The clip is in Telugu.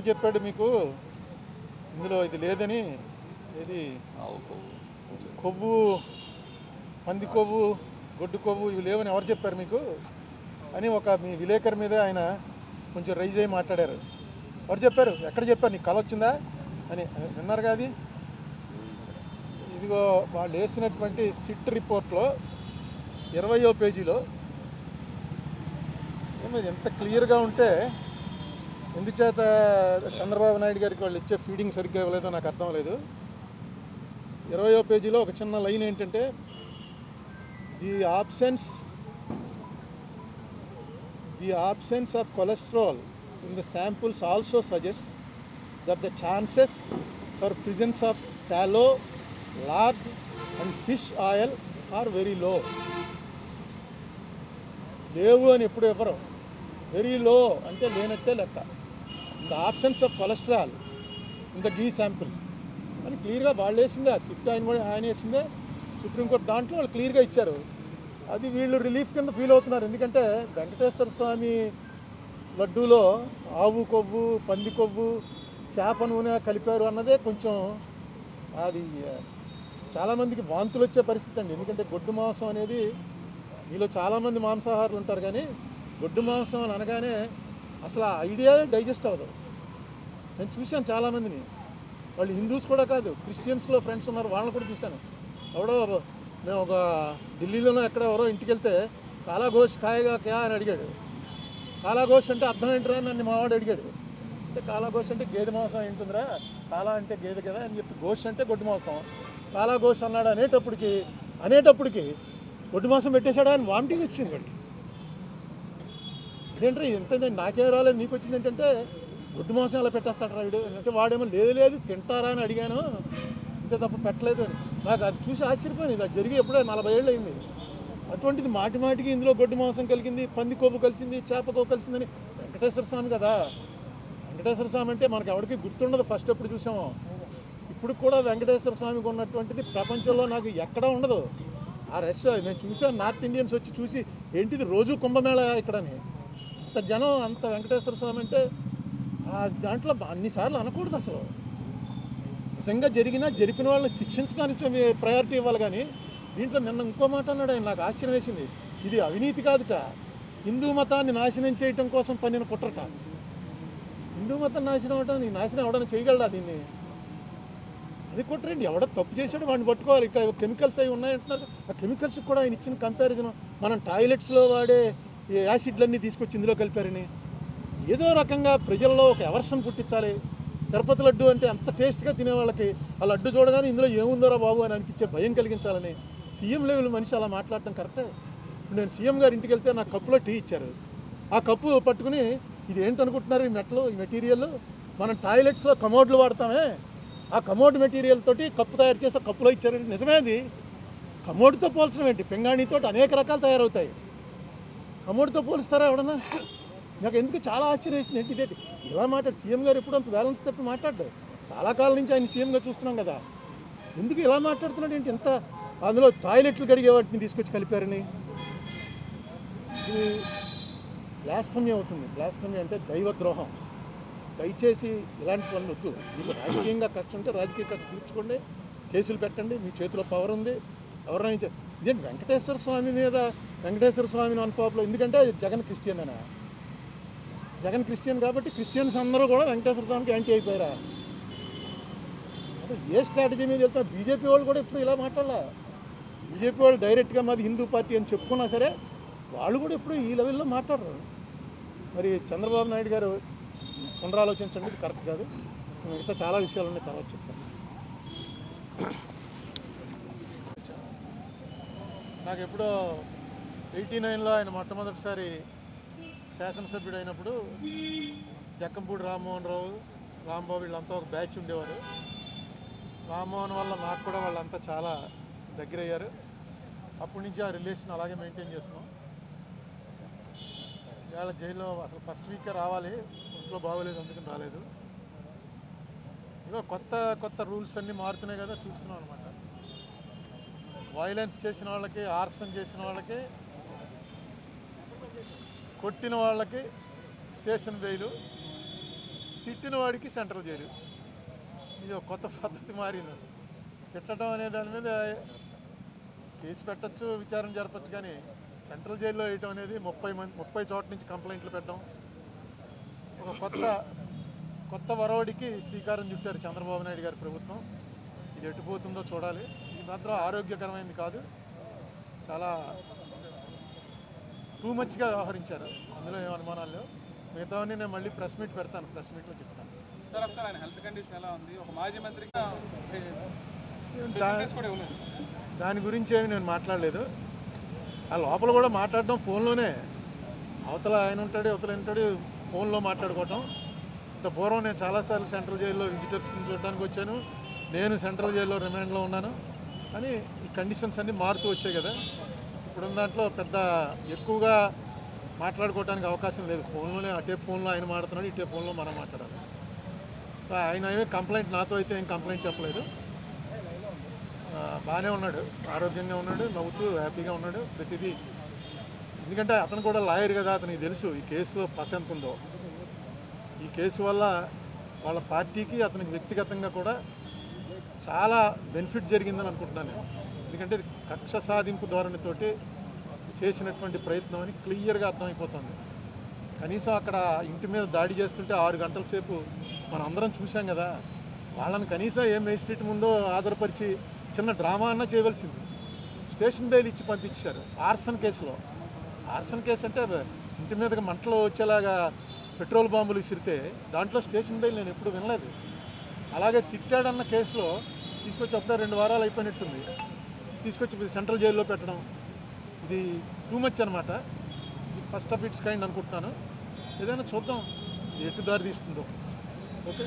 ఎవడు చెప్పాడు మీకు? ఇందులో ఇది లేదని? ఇది కొవ్వు. పంది కొవ్వు గొడ్డు కొవ్వు ఇవి లేవని ఎవరు చెప్పారు మీకు? అని ఒక మీ విలేకరు మీద ఆయన కొంచెం రైజ్ అయ్యి మాట్లాడారు. ఎవరు చెప్పారు? ఎక్కడ చెప్పారు? నీకు కళ వచ్చిందా? అని విన్నారు కాదు ఇదిగో వాళ్ళు వేసినటువంటి సిట్ రిపోర్ట్లో ఇరవయో పేజీలో ఏమో ఎంత క్లియర్గా ఉంటే ఎందుచేత చంద్రబాబు నాయుడు గారికి వాళ్ళు ఇచ్చే ఫీడింగ్ సరిగ్గా ఇవ్వలేదో నాకు అర్థం లేదు ఇరవయో పేజీలో ఒక చిన్న లైన్ ఏంటంటే the absence the absence of cholesterol in the samples also suggest that the chances for presence of tallow lard and fish oil are very low లేవు అని ఎప్పుడు ఇవ్వరు. వెరీ లో అంటే లేనట్టే లెక్క. The options of cholesterol in the ghee samples అని క్లియర్గా వాళ్ళు వేసిందే సిట్ ఆయన కూడా ఆయన వేసిందే సుప్రీంకోర్టు దాంట్లో వాళ్ళు క్లియర్గా ఇచ్చారు. అది వీళ్ళు రిలీఫ్ కింద ఫీల్ అవుతున్నారు. ఎందుకంటే వెంకటేశ్వర స్వామి లడ్డూలో ఆవు కొవ్వు పంది కొవ్వు చేప నూనె కలిపారు అన్నదే కొంచెం అది చాలామందికి వాంతులు వచ్చే పరిస్థితి అండి. ఎందుకంటే గొడ్డు మాంసం అనేది మీలో చాలామంది మాంసాహారులు ఉంటారు కానీ గొడ్డు మాంసం అని అనగానే అసలు ఆ ఐడియా డైజెస్ట్ అవ్వదు. నేను చూశాను చాలామందిని. వాళ్ళు హిందూస్ కూడా కాదు క్రిస్టియన్స్లో ఫ్రెండ్స్ ఉన్నారు వాళ్ళని కూడా చూశాను. ఎవడో మేము ఒక ఢిల్లీలోనో ఎక్కడ ఎవరో ఇంటికి వెళ్తే కాలాఘోష్ కాయగా క్యా? అని అడిగాడు. కాలాఘోష్ అంటే అర్థం ఏంటరా? నన్ను మావాడు అడిగాడు. అంటే కాలాఘోష్ అంటే గేదె మాంసం ఏంటుందిరా? కాలా అంటే గేదె కదా? అని చెప్పి ఘోష్ అంటే గొడ్డు మాంసం. కాలాఘోష్ అన్నాడు అనేటప్పటికి అనేటప్పటికి గొడ్డు మాంసం పెట్టేశాడా? అని వామిటింగ్ వచ్చింది వాడికి. ఇదేంట్రా ఎంత నాకేం రాలేదు. నీకు వచ్చింది ఏంటంటే గుడ్డు మాంసం అలా పెట్టేస్తాడు రాయుడు అంటే వాడేమో లేదు లేదు తింటారా అని అడిగాను. ఇంత తప్ప పెట్టలేదు. అని నాకు అది చూసి ఆశ్చర్యపోయింది. అది జరిగి ఎప్పుడో నలభై ఏళ్ళు అయింది. అటువంటిది మాటి మాటికి ఇందులో గొడ్డు మాంసం కలిగింది పంది కొవ్వు కలిసింది చేప కొవ్వు కలిసిందని వెంకటేశ్వర స్వామి కదా. వెంకటేశ్వర స్వామి అంటే మనకి ఎవరికి గుర్తుండదు. ఫస్ట్ ఎప్పుడు చూసాము. ఇప్పుడు కూడా వెంకటేశ్వర స్వామికి ఉన్నటువంటిది ప్రపంచంలో నాకు ఎక్కడా ఉండదు. ఆ రష్ నేను చూసాను నార్త్ ఇండియన్స్ వచ్చి చూసి ఏంటిది రోజు కుంభమేళ ఇక్కడని అంత జనం అంత వెంకటేశ్వర స్వామి అంటే ఆ దాంట్లో అన్నిసార్లు అనకూడదు అసలు. నిజంగా జరిగినా జరిపిన వాళ్ళని శిక్షించడానికి ప్రయారిటీ ఇవ్వాలి కానీ దీంట్లో నిన్న ఇంకో మాట అన్నాడు ఆయన నాకు ఆశ్చర్యం వేసింది. ఇది అవినీతి కాదుట. హిందూ మతాన్ని నాశనం చేయటం కోసం పన్నిన కుట్రట హిందూ మతం నాశనం అవడం నీ నాశనం అవడం చేయగలడా దీన్ని? అది కుట్రండి. ఎవడో తప్పు చేశాడు వాడిని పట్టుకోవాలి. ఇక కెమికల్స్ అవి ఉన్నాయంటున్నారు. ఆ కెమికల్స్ కూడా ఆయన ఇచ్చిన కంపారిజన్ మనం టాయిలెట్స్లో వాడే ఈ యాసిడ్లన్నీ తీసుకొచ్చి ఇందులో కలిపారని. ఏదో రకంగా ప్రజల్లో ఒక ఎవర్షన్ పుట్టించాలి. తిరుపతి లడ్డు అంటే అంత టేస్ట్గా తినే వాళ్ళకి ఆ లడ్డు చూడగానే ఇందులో ఏముందోరా బాబు అని అనిపించే భయం కలిగించాలని సీఎం లెవెల్ మనిషి అలా మాట్లాడటం కరెక్టే? నేను సీఎం గారి ఇంటికి వెళ్తే నాకు కప్పులో టీ ఇచ్చారు. ఆ కప్పు పట్టుకుని ఇది ఏంటనుకుంటున్నారు ఈ మెట్లు ఈ మెటీరియల్? మనం టాయిలెట్స్లో కమోడ్లు వాడతామే. ఆ కమోడ్ మెటీరియల్ తోటి కప్పు తయారు చేసే కప్పులో ఇచ్చారు నిజమే అది కమోడ్తో పోల్చడం ఏంటి? పింగాణితో అనేక రకాలు తయారవుతాయి. కమోడ్తో పోలుస్తారా ఎవడన్నా? నాకు ఎందుకు చాలా ఆశ్చర్యం వేసింది. ఏంటి ఇదేంటి? ఇలా మాట్లాడు. సీఎం గారు ఎప్పుడు అంత బ్యాలెన్స్ తప్పి మాట్లాడ్డాడు చాలా కాలం నుంచి ఆయన సీఎంగా చూస్తున్నాం కదా. ఎందుకు ఇలా మాట్లాడుతున్నాడు? ఏంటి ఎంత అందులో టాయిలెట్లు కడిగే వాటిని తీసుకొచ్చి కలిపారని? ఇది బ్లాస్ఫమ్య అవుతుంది. బ్లాస్ఫమ్య అంటే దైవద్రోహం. దయచేసి ఇలాంటి పనులు వద్దు. మీకు రాజకీయంగా ఖర్చు ఉంటే రాజకీయ ఖర్చు తీర్చుకోండి. కేసులు పెట్టండి. మీ చేతిలో పవర్ ఉంది. ఎవరైనా నేను వెంకటేశ్వర స్వామి మీద వెంకటేశ్వర స్వామిని అనుకోవడం ఎందుకంటే జగన్ క్రిస్టియన్ అనా. జగన్ క్రిస్టియన్ కాబట్టి క్రిస్టియన్స్ అందరూ కూడా వెంకటేశ్వర స్వామికి యాంటీ అయిపోయారా? ఏ స్ట్రాటజీ మీద వెళ్తా బీజేపీ వాళ్ళు కూడా ఇప్పుడు ఇలా మాట్లాడాల? బీజేపీ వాళ్ళు డైరెక్ట్గా మాది హిందూ పార్టీ అని చెప్పుకున్నా సరే వాళ్ళు కూడా ఇప్పుడు ఈ లెవెల్లో మాట్లాడరు. మరి చంద్రబాబు నాయుడు గారు పునరాలోచించండి కరెక్ట్ కాదు. మిగతా చాలా విషయాలు ఉన్నాయి తర్వాత చెప్తాను నాకు ఎప్పుడో ఎయిటీ నైన్లో ఆయన మొట్టమొదటిసారి శాసనసభ్యుడు అయినప్పుడు జక్కంపూడి రామ్మోహన్ రావు రాంబాబు వీళ్ళంతా ఒక బ్యాచ్ ఉండేవారు. రామ్మోహన్ వల్ల నాకు కూడా వాళ్ళంతా చాలా దగ్గర అయ్యారు అప్పటి నుంచి ఆ రిలేషన్ అలాగే మెయింటైన్ చేస్తున్నాం. ఇవాళ జైల్లో అసలు ఫస్ట్ వీకే రావాలి ఇంట్లో బాగోలేదు అందుకని రాలేదు. ఇగో కొత్త కొత్త రూల్స్ అన్నీ మారుతున్నాయి కదా చూస్తున్నాం అనమాట వైలెన్స్ చేసిన వాళ్ళకి ఆర్సన్ చేసిన వాళ్ళకి కొట్టిన వాళ్ళకి స్టేషన్ బెయిలు తిట్టిన వాడికి సెంట్రల్ జైలు. ఇది ఒక కొత్త పద్ధతి మారింది తిట్టడం అనే దాని మీద కేసు పెట్టచ్చు విచారణ జరపచ్చు కానీ సెంట్రల్ జైల్లో వేయటం అనేది ముప్పై మంది ముప్పై చోట్ల నుంచి కంప్లైంట్లు పెట్టడం ఒక కొత్త కొత్త వరవడికి శ్రీకారం చుట్టారు చంద్రబాబు నాయుడు గారి ప్రభుత్వం. ఇది ఎటుపోతుందో చూడాలి. ఇది మాత్రం ఆరోగ్యకరమైనది కాదు. చాలా టూ మచ్గా వ్యవహరించారు. అందులో ఏం అనుమానాలు లేవు. మిగతావన్నీ నేను మళ్ళీ ప్రెస్ మీట్ పెడతాను. ప్రెస్ మీట్లో చెప్తాను. సార్ ఒకసారి ఆయన హెల్త్ కండిషన్ ఎలా ఉంది? ఒక మాజీ ఇవ్వలేదు దాని గురించి ఏమి నేను మాట్లాడలేదు. ఆ లోపల కూడా మాట్లాడడం ఫోన్లోనే. అవతల ఆయన ఉంటాడు అవతల ఉంటాడు ఫోన్లో మాట్లాడుకోవటం. ఇంత పూర్వం నేను చాలాసార్లు సెంట్రల్ జైల్లో విజిటర్స్ని చూడడానికి వచ్చాను. నేను సెంట్రల్ జైల్లో రిమాండ్లో ఉన్నాను. కానీ ఈ కండిషన్స్ అన్నీ మారుతూ వచ్చాయి కదా. ఇక్కడున్న దాంట్లో పెద్ద ఎక్కువగా మాట్లాడుకోవడానికి అవకాశం లేదు. ఫోన్లోనే అటే ఫోన్లో ఆయన మాట్లాడుతున్నాడు ఇటే ఫోన్లో మనం మాట్లాడాలి. సో ఆయన ఏమీ కంప్లైంట్ నాతో అయితే ఏం కంప్లైంట్ చెప్పలేదు. బాగానే ఉన్నాడు ఆరోగ్యంగా ఉన్నాడు నవ్వుతూ హ్యాపీగా ఉన్నాడు ప్రతిదీ. ఎందుకంటే అతను కూడా లాయర్ కదా అతనికి తెలుసు ఈ కేసు పస ఎంత ఉందో. ఈ కేసు వల్ల వాళ్ళ పార్టీకి అతనికి వ్యక్తిగతంగా కూడా చాలా బెనిఫిట్ జరిగిందని అనుకుంటున్నాను నేను. ఎందుకంటే కక్ష సాధింపు ధోరణితోటి చేసినటువంటి ప్రయత్నం అని క్లియర్గా అర్థమైపోతుంది. కనీసం అక్కడ ఇంటి మీద దాడి చేస్తుంటే ఆరు గంటల సేపు మనం అందరం చూసాం కదా వాళ్ళని కనీసం ఏ మేజిస్ట్రేట్ ముందో ఆధారపరిచి చిన్న డ్రామా అన్నా చేయవలసింది. స్టేషన్ బెయిల్ ఇచ్చి పంపించారు ఆర్సన్ కేసులో. ఆర్సన్ కేసు అంటే అది ఇంటి మీదకి మంటలు వచ్చేలాగా పెట్రోల్ బాంబులు విసిరితే దాంట్లో స్టేషన్ బెయిల్ నేను ఎప్పుడు వినలేదు. అలాగే తిట్టాడన్న కేసులో తీసుకొచ్చి అప్పుడే రెండు వారాలు అయిపోయినట్టుంది. తీసుకొచ్చి సెంట్రల్ జైల్లో పెట్టడం ఇది టూ మచ్ అనమాట ఫస్ట్ ఆఫ్ ఇట్స్ కైండ్ అనుకుంటున్నాను. ఏదైనా చూద్దాం ఎటు దారి తీస్తుందో. ఓకే?